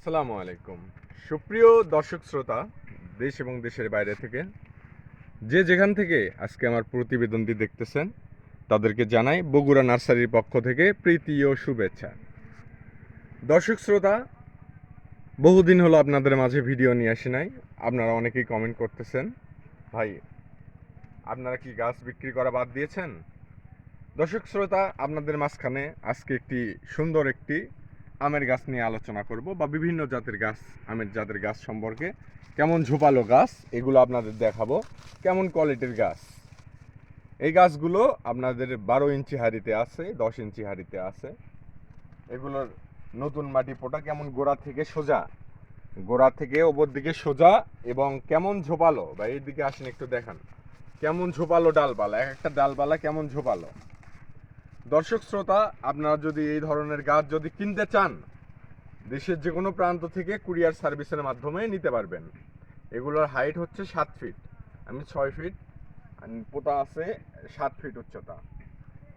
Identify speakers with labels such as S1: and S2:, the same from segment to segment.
S1: আসসালামু আলাইকুম। সুপ্রিয় দর্শক শ্রোতা, দেশ এবং দেশের বাইরে থেকে, যে যেখান থেকে আজকে আমার প্রতিবেদনটি দেখতেছেন, তাদেরকে জানাই বগুড়া নার্সারির পক্ষ থেকে প্রীতি ও শুভেচ্ছা। দর্শক শ্রোতা, বহুদিন হলো আপনাদের মাঝে ভিডিও নিয়ে আসি নাই। আপনারা অনেকেই কমেন্ট করতেছেন, ভাই, আপনারা কি গাছ বিক্রি করা বাদ দিয়েছেন? দর্শক শ্রোতা, আপনাদের মাঝখানে আজকে একটি সুন্দর একটি আমের গাছ নিয়ে আলোচনা করব বা বিভিন্ন জাতের গাছ, আমের জাতের গাছ সম্পর্কে। কেমন ঝোপালো গাছ, এগুলো আপনাদের দেখাবো। কেমন কোয়ালিটির গাছ। এই গাছগুলো আপনাদের বারো ইঞ্চি হাড়িতে আছে, দশ ইঞ্চি হাড়িতে আছে। এগুলোর নতুন মাটি পোটা কেমন গোড়া থেকে সোজা? গোড়া থেকে ওপর দিকে সোজা এবং কেমন ঝোপালো? বা এই দিকে আসেন একটু দেখান। কেমন ঝোপালো ডালপালা? এক একটা ডালপালা কেমন ঝোপালো? দর্শক শ্রোতা, আপনারা যদি এই ধরনের গাছ যদি কিনতে চান, দেশের যে কোনো প্রান্ত থেকে কুরিয়ার সার্ভিসের মাধ্যমে নিতে পারবেন। এগুলোর হাইট হচ্ছে সাত ফিট। আমি ছয় ফিট পোতা আছে সাত ফিট উচ্চতা।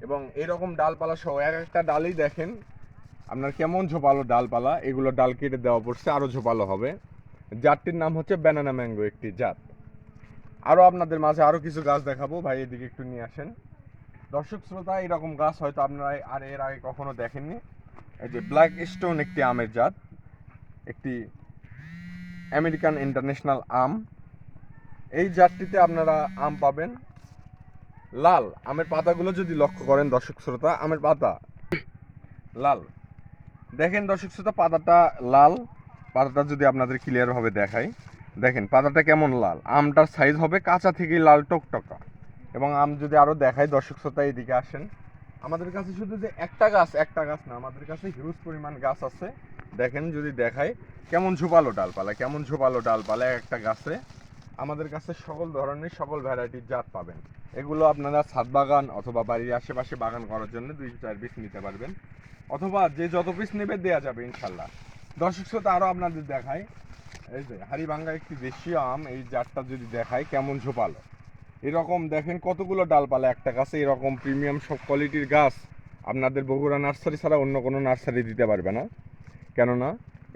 S1: এবং এরকম ডালপালা সহ এক একটা ডালই দেখেন, আপনার কেমন ঝোপালো ডালপালা, এগুলো ডাল কেটে দেওয়া পড়ছে আরও ঝোপালো হবে। জাতটির নাম হচ্ছে ব্যানানা ম্যাঙ্গো, একটি জাত। আরও আপনাদের মাঝে আরও কিছু গাছ দেখাবো, ভাই এদিকে একটু নিয়ে আসেন। দর্শক শ্রোতা, এরকম গাছ হয়তো আপনারা আর এর আগে কখনো দেখেননি। এই যে ব্ল্যাক স্টোন একটি আমের জাত, একটি আমেরিকান ইন্টারন্যাশনাল আম। এই জাতটিতে আপনারা আম পাবেন। লাল, আমের পাতাগুলো যদি লক্ষ্য করেন দর্শক শ্রোতা, আমের পাতা লাল। দেখেন দর্শক শ্রোতা, পাতাটা লাল। পাতাটা যদি আপনাদের ক্লিয়ারভাবে দেখাই, দেখেন পাতাটা কেমন লাল। আমটার সাইজ হবে কাঁচা থেকেই লাল টকটকা। এবং আম যদি আরও দেখাই, দর্শক শ্রোতা এদিকে আসেন। আমাদের কাছে শুধু যে একটা গাছ একটা গাছ না, আমাদের কাছে হিউজ পরিমাণ গাছ আছে। দেখেন, যদি দেখাই, কেমন ঝোপালো ডালপালা, কেমন ঝোপালো ডালপালা এক একটা গাছে। আমাদের কাছে সকল ধরনের, সকল ভ্যারাইটির জাত পাবেন। এগুলো আপনারা ছাদ বাগান অথবা বাড়ির আশেপাশে বাগান করার জন্য দুই চার পিস নিতে পারবেন। অথবা যে যত পিস নেবে দেওয়া যাবে ইনশাল্লাহ দর্শক শ্রোতা আরও আপনাদের দেখাই। এই যে, হাড়িভাঙ্গা একটি দেশীয় আম, এই জাতটা যদি দেখায় কেমন ঝোপালো। এরকম দেখেন কতগুলো ডালপালা, একটা গাছে এরকম প্রিমিয়াম সব কোয়ালিটির গাছ আপনাদের বগুড়া নার্সারি ছাড়া অন্য কোনো নার্সারি দিতে পারবে না। কেননা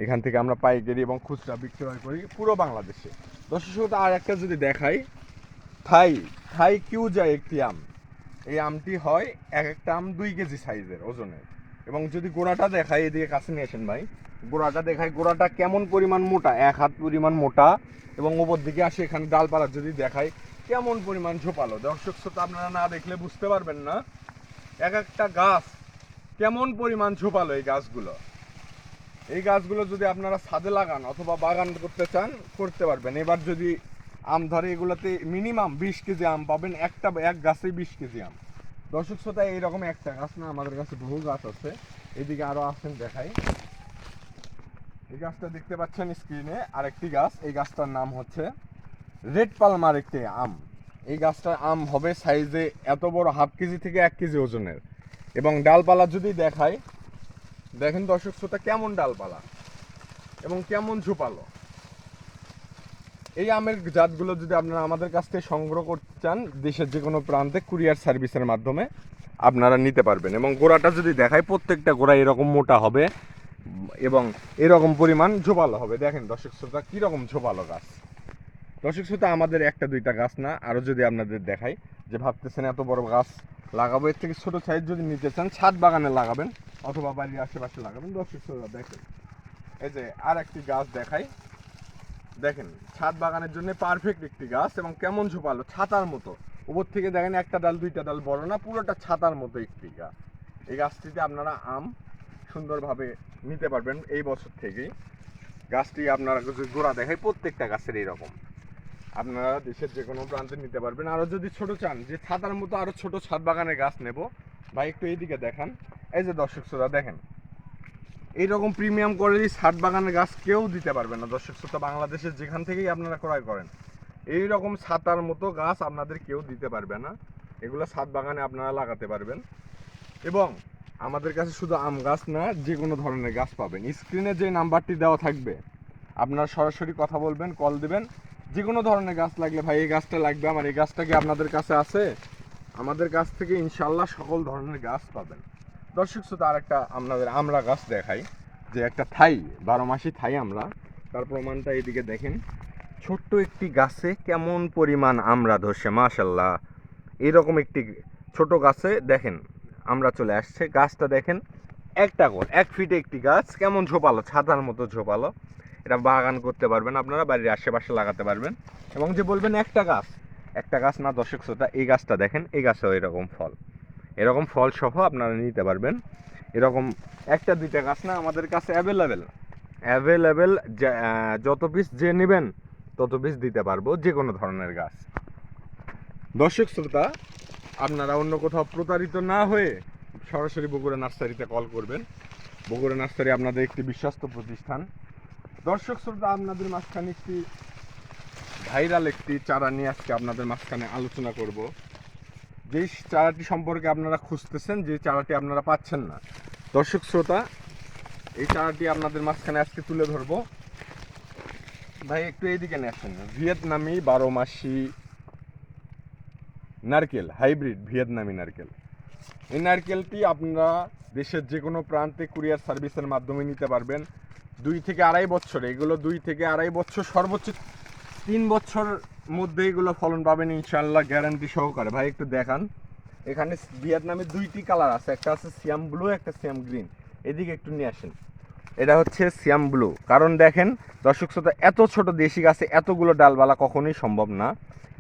S1: এখান থেকে আমরা পাইকারি এবং খুচরা বিক্রয় করি পুরো বাংলাদেশে। দর্শক আর একটা যদি দেখাই, থাই থাই কিউ যায় একটি আম। এই আমটি হয় এক একটা আম দুই কেজি সাইজের ওজনের। এবং যদি গোড়াটা দেখাই, এদিকে কাছে নিয়ে আসেন ভাই, গোড়াটা দেখাই, গোড়াটা কেমন পরিমাণ মোটা? এক হাত পরিমাণ মোটা এবং ওপর দিকে আসে এখানে ডালপালা। যদি দেখাই কেমন পরিমাণ ঝোপালো? দর্শক, শ্রোতা, আপনারা না দেখলে বুঝতে পারবেন না। এক একটা গাছ কেমন পরিমাণ ঝোপালো এই গাছগুলো? এই গাছগুলো যদি আপনারা ছাদে লাগান অথবা বাগান করতে চান, করতে পারবেন। এবার যদি আম ধরে, এগুলোতে মিনিমাম বিশ কেজি আম পাবেন। একটা, এক গাছে বিশ কেজি আম। দর্শক, শ্রোতা, এইরকম একটা গাছ না, আমাদের কাছে বহু গাছ আছে। এদিকে আরও আছেন, দেখাই। এই গাছটা দেখতে পাচ্ছেন স্ক্রিনে আরেকটি গাছ। এই গাছটার নাম হচ্ছে রেড পালমার একটি আম। এই গাছটার আম হবে সাইজে এত বড় হাফ কেজি থেকে এক কেজি ওজনের। এবং ডালপালা যদি দেখায় দেখেন দর্শক শ্রোতা, কেমন ডালপালা এবং কেমন ঝোপালো। এই আমের জাতগুলো যদি আপনারা আমাদের কাছ থেকে সংগ্রহ করতে চান, দেশের যে কোনো প্রান্তে কুরিয়ার সার্ভিসের মাধ্যমে আপনারা নিতে পারবেন। এবং গোড়াটা যদি দেখায় প্রত্যেকটা গোড়া এরকম মোটা হবে এবং এরকম পরিমাণ ঝোপালো হবে। দেখেন দর্শক শ্রোতা, কীরকম ঝোপালো গাছ। দর্শক শ্রোতা, আমাদের একটা দুইটা গাছ না আরও যদি আপনাদের দেখাই, যে ভাবতেছেন এত বড় গাছ লাগাবো, এর থেকে ছোটো সাইজ যদি নিতে চান, ছাদ বাগানে লাগাবেন অথবা বাড়ির আশেপাশে লাগাবেন। দর্শক শ্রোতা, দেখেন, এই যে আর একটি গাছ দেখাই। দেখেন, ছাদ বাগানের জন্য পারফেক্ট একটি গাছ এবং কেমন ঝোপালো, ছাতার মতো। উপর থেকে দেখেন, একটা ডাল, দুইটা ডাল বড় না, পুরোটা ছাতার মতো একটি গাছ। এই গাছটিতে আপনারা আম সুন্দরভাবে নিতে পারবেন এই বছর থেকেই। গাছটি আপনারা গোড়া দেখায় প্রত্যেকটা গাছের এইরকম। আপনারা দেশের যে কোনো প্রান্তে নিতে পারবেন। আরও যদি ছোট চান, যে ছাতার মতো আরও ছোট ছাদ বাগানের গাছ নেব। ভাই, একটু এইদিকে দেখান। এই যে দর্শক শ্রোতা, দেখেন। এইরকম প্রিমিয়াম কোয়ালিটি ছাদ বাগানের গাছ কেউ দিতে পারবে না। দর্শক শ্রোতা, বাংলাদেশের যেখান থেকেই আপনারা ক্রয় করেন এই রকম ছাতার মতো গাছ আপনাদের কেউ দিতে পারবে না। এগুলো ছাদ বাগানে আপনারা লাগাতে পারবেন। এবং আমাদের কাছে শুধু আম গাছ না, যে কোনো ধরনের গাছ পাবেন। স্ক্রিনে যে নাম্বারটি দেওয়া থাকবে, আপনারা সরাসরি কথা বলবেন, কল দিবেন। যে কোনো ধরনের গাছ লাগলে ভাই, এই গাছটা লাগবে আমার, এই গাছটা কি আপনাদের কাছে আছে? আমাদের কাছ থেকে ইনশাল্লাহ সকল ধরনের গাছ পাবেন। দর্শক শ্রোতা, আরেকটা আপনাদের আমরা গাছ দেখাই, যে একটা থাই, বারো মাসি থাই আমরা, তার প্রমাণটা এদিকে দেখেন। ছোট্ট একটি গাছে কেমন পরিমাণ আমরা ধরছে মাশাল্লাহ এরকম একটি ছোট গাছে দেখেন, আমরা চলে আসছে। গাছটা দেখেন, একটা গোল এক ফিটে একটি গাছ, কেমন ঝোপালো, ছাতার মতো ঝোপালো। এটা বাগান করতে পারবেন, আপনারা বাড়ির আশেপাশে লাগাতে পারবেন। এবং যে বলবেন একটা গাছ একটা গাছ না দশক শ্রোতা, এই গাছটা দেখেন, এই গাছেও এরকম ফল। এরকম ফল সহ আপনারা নিতে পারবেন। এরকম একটা, দুইটা গাছ না আমাদের কাছে অ্যাভেলেবেল অ্যাভেলেবেল যত পিস যে নেবেন, তত পিস দিতে পারব, যে কোনো ধরনের গাছ। দর্শক শ্রোতা, আপনারা অন্য কোথাও প্রতারিত না হয়ে সরাসরি বগুড়া নার্সারিতে কল করবেন। বগুড়া নার্সারি আপনাদের একটি বিশ্বস্ত প্রতিষ্ঠান। দর্শক শ্রোতা, আপনাদের মাঝখানে একটি ভাইরাল একটি চারা নিয়ে আজকে আপনাদের মাঝখানে আলোচনা করব। যেই চারাটি সম্পর্কে আপনারা খুঁজতেছেন, যে চারাটি আপনারা পাচ্ছেন না। দর্শক শ্রোতা, এই চারাটি আপনাদের মাঝখানে আজকে তুলে ধরবো। ভাই, একটু এইদিকে নিয়ে আসেন। ভিয়েতনামি বারো মাসি নারকেল, হাইব্রিড ভিয়েতনামি নারকেল। এই নারকেলটি আপনারা দেশের যে কোনো প্রান্তে কুরিয়ার সার্ভিসের মাধ্যমে নিতে পারবেন। দুই থেকে আড়াই বছর, এগুলো দুই থেকে আড়াই বছর সর্বোচ্চ তিন বছর মধ্যে এগুলো ফলন পাবেন ইনশাল্লাহ গ্যারান্টি সহকারে। ভাই, একটু দেখান। এখানে ভিয়েতনামের দুইটি কালার আছে, একটা আছে সিয়াম ব্লু, একটা সিয়াম গ্রিন। এদিকে একটু নিয়ে আসেন। এটা হচ্ছে সিয়াম ব্লু। কারণ দেখেন, দর্শক শ্রোতা, এত ছোট দেশি গাছে এতগুলো ডালবালা কখনোই সম্ভব না।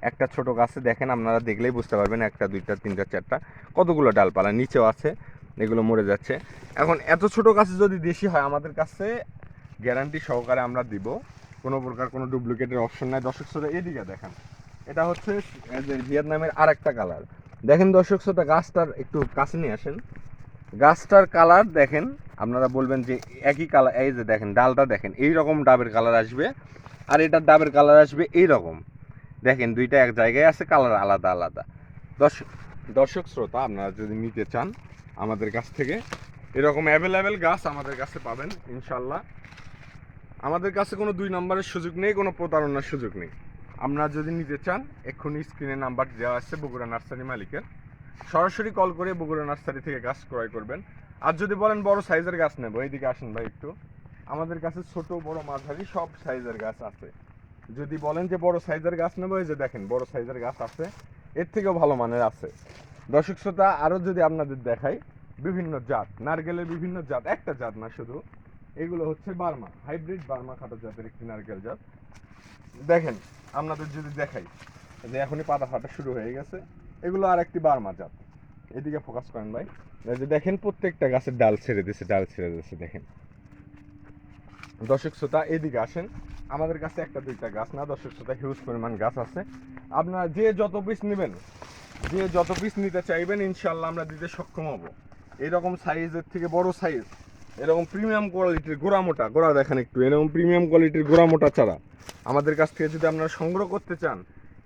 S1: একটা ছোট গাছে দেখেন, আপনারা দেখলেই বুঝতে পারবেন, একটা, দুইটা, তিনটা, চারটা, কতগুলো ডালপালা নিচেও আছে, এগুলো মরে যাচ্ছে। এখন এত ছোট গাছে যদি দেশি হয়, আমাদের কাছে গ্যারান্টি সহকারে আমরা দিব। কোনো প্রকার কোনো ডুপ্লিকেটের অপশন নাই। দর্শক শ্রোতা, এদিকে দেখেন। এটা হচ্ছে ভিয়েতনামের আর একটা কালার। দেখেন দর্শক শ্রোতা, গাছটার একটু কাছে নিয়ে আসেন। গাছটার কালার দেখেন, আপনারা বলবেন যে একই কালার, এই যে দেখেন, ডালটা দেখেন এই রকম ডাবের কালার আসবে। আর এটার ডাবের কালার আসবে এই রকম দেখেন, দুইটা এক জায়গায় আছে, কালার আলাদা আলাদা। দর্শক দর্শক শ্রোতা, আপনারা যদি নিতে চান আমাদের কাছ থেকে এরকম অ্যাভেলেবেল গাছ আমাদের কাছে পাবেন, ইনশাল্লাহ। আমাদের কাছে কোনো দুই নম্বরের সুযোগ নেই, কোনো প্রতারণার সুযোগ নেই। আপনারা যদি নিতে চান, এক্ষুনি স্ক্রিনে নাম্বার দেওয়া আছে বগুড়া নার্সারি মালিকের। সরাসরি কল করে বগুড়া নার্সারি থেকে গাছ ক্রয় করবেন। আর যদি বলেন বড় সাইজের গাছ নেব, এইদিকে আসেন ভাই একটু। আমাদের কাছে ছোট, বড়, মাঝারি সব সাইজের গাছ আছে। যদি বলেন যে বড় সাইজের গাছ নেব, এই যে দেখেন বড় সাইজের গাছ আছে। এর থেকেও ভালো মানের আছে। দর্শক শ্রোতা, আরও যদি আপনাদের দেখাই বিভিন্ন জাত, নারকেলের বিভিন্ন জাত, একটা জাত না শুধু। এগুলো হচ্ছে বার্মা, হাইব্রিড বার্মা খাটো জাতের একটি নারকেল জাত। দেখেন, আপনাদের যদি দেখাই, যে এখনই পাতা ফাটা শুরু হয়ে গেছে, এগুলো আর একটি বার্মা জাত। এদিকে ফোকাস করেন ভাই। যে দেখেন, প্রত্যেকটা গাছের ডাল ছেড়ে দিছে, ডাল ছেড়ে দিছে, দেখেন। দর্শক শ্রোতা, এদিকে আসেন। আমাদের কাছে একটা দুইটা গাছ না, দর্শক শ্রোতা হিউজ পরিমাণ গাছ আছে। আপনারা যে যত পিস নেবেন, যে যত পিস নিতে চাইবেন ইনশাল্লাহ আমরা দিতে সক্ষম হব। এরকম সাইজের থেকে বড় সাইজ এরকম প্রিমিয়াম কোয়ালিটির গোড়া মোটা, গোড়া দেখেন একটু, এরকম প্রিমিয়াম কোয়ালিটির গোড়া মোটা চারা আমাদের কাছ থেকে যদি আপনারা সংগ্রহ করতে চান,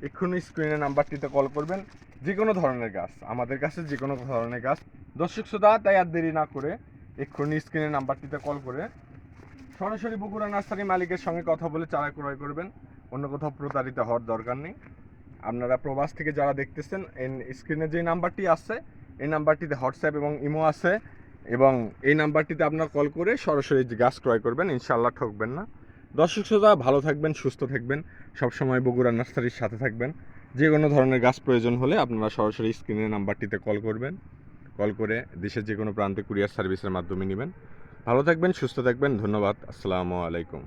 S1: এক্ষুনি স্ক্রিনে নাম্বারটিতে কল করবেন যে কোনো ধরনের গাছ, আমাদের কাছে যে কোনো ধরনের গাছ। দর্শক শ্রোতা, তাই আর দেরি না করে এক্ষুনি স্ক্রিনে নাম্বারটিতে কল করে সরাসরি বগুড়া নার্সারি মালিকের সঙ্গে কথা বলে চারা ক্রয় করবেন। অন্য কোথাও প্রতারিত হওয়ার দরকার নেই। আপনারা প্রবাস থেকে যারা দেখতেছেন স্ক্রিনে যে নাম্বারটি আছে এই নাম্বারটিতে হোয়াটসঅ্যাপ এবং ইমো আছে এবং এই নাম্বারটিতে আপনার কল করে সরাসরি গাছ ক্রয় করবেন ইনশাল্লাহ ঠকবেন না। দর্শক শ্রোতা, ভালো থাকবেন, সুস্থ থাকবেন, সবসময় বগুড়া নার্সারির সাথে থাকবেন। যে কোনো ধরনের গাছ প্রয়োজন হলে আপনারা সরাসরি স্ক্রিনের নাম্বারটিতে কল করবেন। কল করে দেশের যে কোনো প্রান্তে কুরিয়ার সার্ভিসের মাধ্যমে নেবেন। ভালো থাকবেন, সুস্থ থাকবেন, ধন্যবাদ, আসসালামু আলাইকুম।